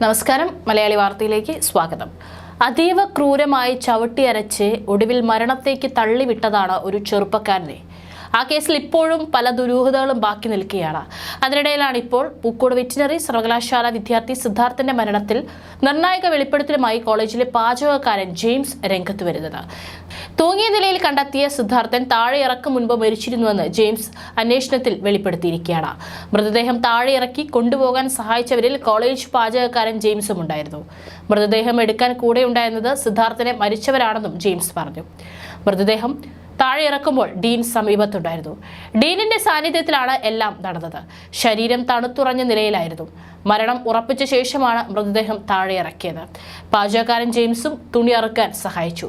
നമസ്കാരം. മലയാളി വാർത്തയിലേക്ക് സ്വാഗതം. അതീവ ക്രൂരമായി ചവിട്ടിയരച്ച് ഒടുവിൽ മരണത്തേക്ക് തള്ളിവിട്ടതാണ് ഒരു ചെറുപ്പക്കാരനെ. ആ കേസിൽ ഇപ്പോഴും പല ദുരൂഹതകളും ബാക്കി നിൽക്കുകയാണ്. അതിനിടയിലാണ് ഇപ്പോൾ പൂക്കോട് വെറ്റിനറി സർവകലാശാല വിദ്യാർത്ഥി സിദ്ധാർത്ഥന്റെ മരണത്തിൽ നിർണായക വെളിപ്പെടുത്തലുമായി കോളേജിലെ പാചകക്കാരൻ ജെയിംസ് രംഗത്ത് വരുന്നത്. തൂങ്ങിയ നിലയിൽ കണ്ടെത്തിയ സിദ്ധാർത്ഥൻ താഴെ ഇറക്കും മുൻപ് മരിച്ചിരുന്നുവെന്ന് ജെയിംസ് അന്വേഷണത്തിൽ വെളിപ്പെടുത്തിയിരിക്കുകയാണ്. മൃതദേഹം താഴെ ഇറക്കി കൊണ്ടുപോകാൻ സഹായിച്ചവരിൽ കോളേജ് പാചകക്കാരൻ ജെയിംസും ഉണ്ടായിരുന്നു. മൃതദേഹം എടുക്കാൻ കൂടെ ഉണ്ടായിരുന്നത് സിദ്ധാർത്ഥനെ മരിച്ചവരാണെന്നും ജെയിംസ് പറഞ്ഞു. മൃതദേഹം താഴെ ഇറക്കുമ്പോൾ ഡീൻ സമീപത്തുണ്ടായിരുന്നു. ഡീനിന്റെ സാന്നിധ്യത്തിലാണ് എല്ലാം നടന്നത്. ശരീരം തണുത്തുറഞ്ഞ നിലയിലായിരുന്നു. മരണം ഉറപ്പിച്ച ശേഷമാണ് മൃതദേഹം താഴെ ഇറക്കിയത് പാചകക്കാരൻ ജെയിംസും തുണി ഇറക്കാൻ സഹായിച്ചു.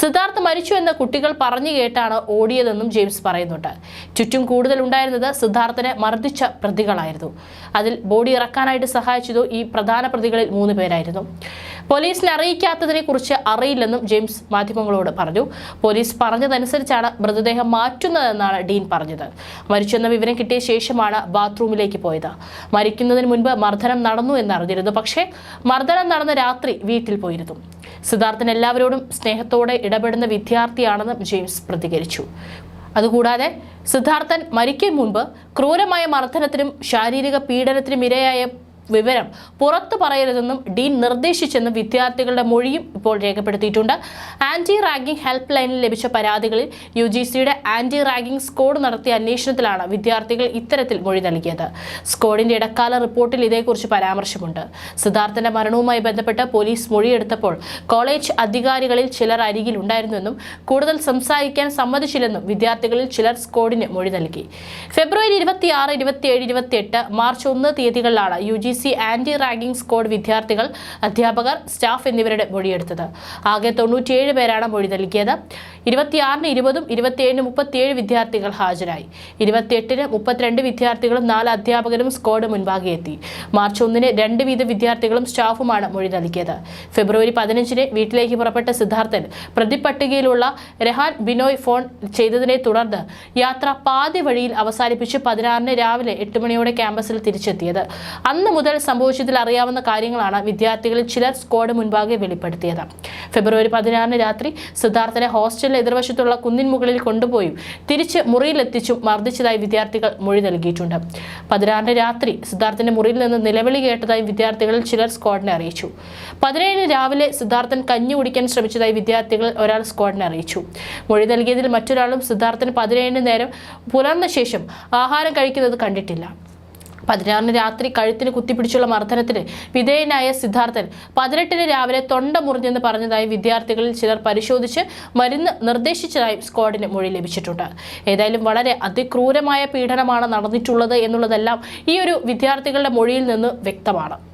സിദ്ധാർത്ഥ് മരിച്ചു എന്ന് കുട്ടികൾ പറഞ്ഞു കേട്ടാണ് ഓടിയതെന്നും ജെയിംസ് പറയുന്നുണ്ട്. ചുറ്റും കൂടുതൽ ഉണ്ടായിരുന്നത് സിദ്ധാർത്ഥനെ മർദ്ദിച്ച പ്രതികളായിരുന്നു. അതിൽ ബോഡി ഇറക്കാനായിട്ട് സഹായിച്ചതോ ഈ പ്രധാന പ്രതികളിൽ മൂന്ന് പേരായിരുന്നു. പോലീസിനെ അറിയിക്കാത്തതിനെ കുറിച്ച് അറിയില്ലെന്നും ജെയിംസ് മാധ്യമങ്ങളോട് പറഞ്ഞു. പോലീസ് പറഞ്ഞതനുസരിച്ചാണ് മൃതദേഹം മാറ്റുന്നതെന്നാണ് ഡീൻ പറഞ്ഞത്. മരിച്ചെന്ന വിവരം കിട്ടിയ ശേഷമാണ് ബാത്റൂമിലേക്ക് പോയത്. മരിക്കുന്നതിന് മുൻപ് മർദ്ദനം നടന്നു എന്നറിഞ്ഞിരുന്നു. പക്ഷേ മർദ്ദനം നടന്ന രാത്രി വീട്ടിൽ പോയിരുന്നു. സിദ്ധാർത്ഥൻ എല്ലാവരോടും സ്നേഹത്തോടെ ഇടപെടുന്ന വിദ്യാർത്ഥിയാണെന്നും ജെയിംസ് പ്രതികരിച്ചു. അതുകൂടാതെ സിദ്ധാർത്ഥൻ മരിക്കും മുൻപ് ക്രൂരമായ മർദ്ദനത്തിനും ശാരീരിക പീഡനത്തിനും ഇരയായ വിവരം പുറത്തു പറയരുതെന്നും ഡീൻ നിർദ്ദേശിച്ചെന്നും വിദ്യാർത്ഥികളുടെ മൊഴിയും ഇപ്പോൾ രേഖപ്പെടുത്തിയിട്ടുണ്ട്. ആന്റി റാഗിംഗ് ഹെൽപ്പ് ലൈനിൽ ലഭിച്ച പരാതികളിൽ യു ജി സിയുടെ ആന്റി റാഗിംഗ് സ്കോഡ് നടത്തിയ അന്വേഷണത്തിലാണ് വിദ്യാർത്ഥികൾ ഇത്തരത്തിൽ മൊഴി നൽകിയത്. സ്കോഡിന്റെ ഇടക്കാല റിപ്പോർട്ടിൽ ഇതേക്കുറിച്ച് പരാമർശമുണ്ട്. സിദ്ധാർത്ഥന്റെ മരണവുമായി ബന്ധപ്പെട്ട് പോലീസ് മൊഴിയെടുത്തപ്പോൾ കോളേജ് അധികാരികളിൽ ചിലർ അരികിൽ ഉണ്ടായിരുന്നുവെന്നും കൂടുതൽ സംസാരിക്കാൻ സമ്മതിച്ചില്ലെന്നും വിദ്യാർത്ഥികളിൽ ചിലർ സ്കോഡിന് മൊഴി നൽകി. ഫെബ്രുവരി ഇരുപത്തിയാറ് ഇരുപത്തിയേഴ് ഇരുപത്തിയെട്ട് മാർച്ച് ഒന്ന് തീയതികളിലാണ് U G C anti ragging squad വിദ്യാർത്ഥികൾ അധ്യാപകർ സ്റ്റാഫ് എന്നിവരുടെ മൊഴിയെടുത്തത്. ആകെ തൊണ്ണൂറ്റിയേഴ് പേരാണ് മൊഴി നൽകിയത്. ഇരുപത്തിയാറിന് ഇരുപതും ഇരുപത്തിയേഴിന് മുപ്പത്തിയേഴ് വിദ്യാർത്ഥികൾ ഹാജരായി. ഇരുപത്തിയെട്ടിന് മുപ്പത്തിരണ്ട് വിദ്യാർത്ഥികളും നാല് അധ്യാപകരും സ്ക്വാഡ് മുൻപാകെ എത്തി. മാർച്ച് ഒന്നിന് രണ്ട് വീത വിദ്യാർത്ഥികളും സ്റ്റാഫുമാണ് മൊഴി നൽകിയത്. ഫെബ്രുവരി പതിനഞ്ചിന് വീട്ടിലേക്ക് പുറപ്പെട്ട സിദ്ധാർത്ഥൻ പ്രതിപട്ടികയിലുള്ള രഹാൻ ബിനോയ് ഫോൺ ചെയ്തതിനെ തുടർന്ന് യാത്ര പാതി വഴിയിൽ അവസാനിപ്പിച്ച് പതിനാറിന് രാവിലെ എട്ട് മണിയോടെ ക്യാമ്പസിൽ തിരിച്ചെത്തിയത്. അന്ന് മുതൽ സംഭവിച്ചതിൽ അറിയാവുന്ന കാര്യങ്ങളാണ് വിദ്യാർത്ഥികളിൽ ചിലർ സ്ക്വാഡ് മുൻപാകെ വെളിപ്പെടുത്തിയത്. ഫെബ്രുവരി പതിനാറിന് രാത്രി സിദ്ധാർത്ഥനെ ഹോസ്റ്റലിൽ എതിർവശത്തുള്ള കുന്നിൻ മുകളിൽ കൊണ്ടുപോയും തിരിച്ച് മുറിയിലെത്തിച്ചും മർദ്ദിച്ചതായി വിദ്യാർത്ഥികൾ മൊഴി നൽകിയിട്ടുണ്ട്. പതിനാറിന് രാത്രി സിദ്ധാർത്ഥന്റെ മുറിയിൽ നിന്ന് നിലവിളി കേട്ടതായി വിദ്യാർത്ഥികളിൽ ചിലർ സ്ക്വാഡിനെ അറിയിച്ചു. പതിനേഴിന് രാവിലെ സിദ്ധാർത്ഥൻ കഞ്ഞി കുടിക്കാൻ ശ്രമിച്ചതായി വിദ്യാർത്ഥികൾ ഒരാൾ സ്ക്വാഡിനെ അറിയിച്ചു. മൊഴി നൽകിയതിൽ മറ്റൊരാളും സിദ്ധാർത്ഥൻ പതിനേഴിന് നേരം പുലർന്ന ശേഷം ആഹാരം കഴിക്കുന്നത് കണ്ടിട്ടില്ല. പതിനാറിന് രാത്രി കഴുത്തിന് കുത്തിപ്പിടിച്ചുള്ള മർദ്ദനത്തിന് വിധേയനായ സിദ്ധാർത്ഥൻ പതിനെട്ടിന് രാവിലെ തൊണ്ട മുറിഞ്ഞെന്ന് പറഞ്ഞതായി വിദ്യാർത്ഥികളിൽ ചിലർ പരിശോധിച്ച് മരുന്ന് നിർദ്ദേശിച്ചതായും സ്ക്വാഡിന് മൊഴി ലഭിച്ചിട്ടുണ്ട്. ഏതായാലും വളരെ അതിക്രൂരമായ പീഡനമാണ് നടന്നിട്ടുള്ളത് എന്നുള്ളതെല്ലാം ഈ ഒരു വിദ്യാർത്ഥികളുടെ മൊഴിയിൽ നിന്ന് വ്യക്തമാണ്.